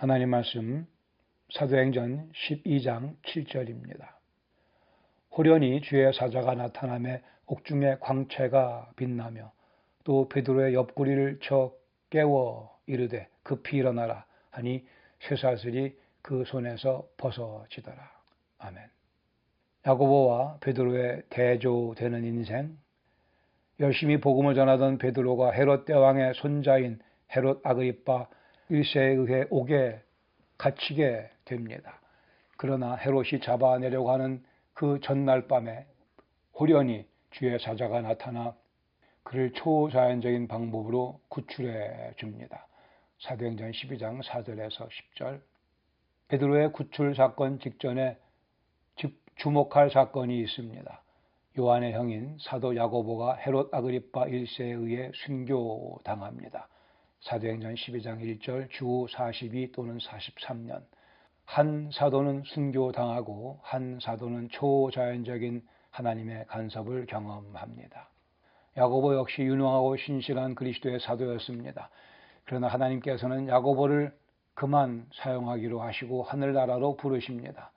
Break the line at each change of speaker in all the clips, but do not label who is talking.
하나님 말씀 사도행전 12장 7절입니다. 호련히 주의 사자가 나타남에 옥중의 광채가 빛나며 또 베드로의 옆구리를 쳐 깨워 이르되 급히 일어나라 하니 쇠사슬이 그 손에서 벗어지더라. 아멘. 야고보와 베드로의 대조되는 인생 열심히 복음을 전하던 베드로가 헤롯 대왕의 손자인 헤롯 아그리파 1세에 의해 옥에 갇히게 됩니다. 그러나 헤롯이 잡아내려고 하는 그 전날 밤에 호련히 주의 사자가 나타나 그를 초자연적인 방법으로 구출해 줍니다. 사도행전 12장 4절에서 10절 베드로의 구출 사건 직전에 주목할 사건이 있습니다. 요한의 형인 사도 야고보가 헤롯 아그리파 1세에 의해 순교당합니다. 사도행전 12장 1절 주 42 또는 43년 한 사도는 순교당하고 한 사도는 초자연적인 하나님의 간섭을 경험합니다. 야고보 역시 유능하고 신실한 그리스도의 사도였습니다. 그러나 하나님께서는 야고보를 그만 사용하기로 하시고 하늘나라로 부르십니다.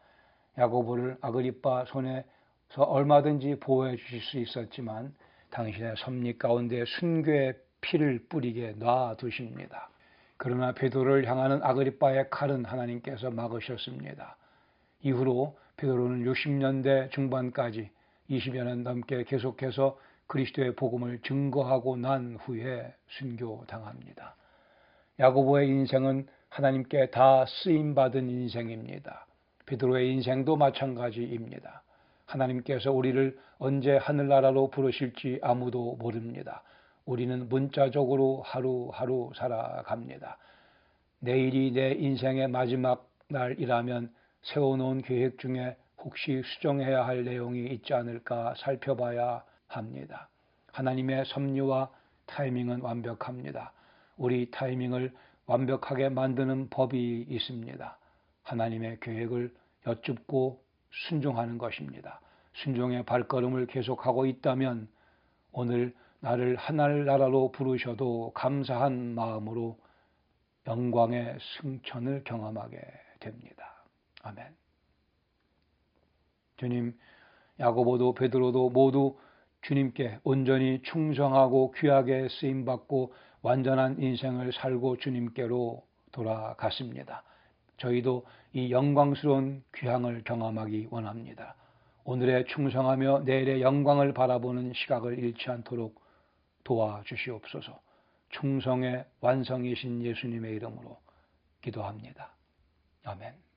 야고보를 아그리파 손에서 얼마든지 보호해 주실 수 있었지만 당신의 섭리 가운데 순교의 피를 뿌리게 놔두십니다. 그러나 베드로를 향하는 아그리파의 칼은 하나님께서 막으셨습니다. 이후로 베드로는 60년대 중반까지 20여 년 넘게 계속해서 그리스도의 복음을 증거하고 난 후에 순교당합니다. 야고보의 인생은 하나님께 다 쓰임 받은 인생입니다. 베드로의 인생도 마찬가지입니다. 하나님께서 우리를 언제 하늘나라로 부르실지 아무도 모릅니다. 우리는 문자적으로 하루하루 살아갑니다. 내일이 내 인생의 마지막 날이라면 세워놓은 계획 중에 혹시 수정해야 할 내용이 있지 않을까 살펴봐야 합니다. 하나님의 섭리와 타이밍은 완벽합니다. 우리 타이밍을 완벽하게 만드는 법이 있습니다. 하나님의 계획을 여쭙고 순종하는 것입니다. 순종의 발걸음을 계속하고 있다면 오늘 나를 하늘나라로 부르셔도 감사한 마음으로 영광의 승천을 경험하게 됩니다. 아멘. 주님, 야고보도 베드로도 모두 주님께 온전히 충성하고 귀하게 쓰임 받고 완전한 인생을 살고 주님께로 돌아갔습니다. 저희도 이 영광스러운 귀향을 경험하기 원합니다. 오늘의 충성하며 내일의 영광을 바라보는 시각을 잃지 않도록 도와주시옵소서. 충성의 완성이신 예수님의 이름으로 기도합니다. 아멘.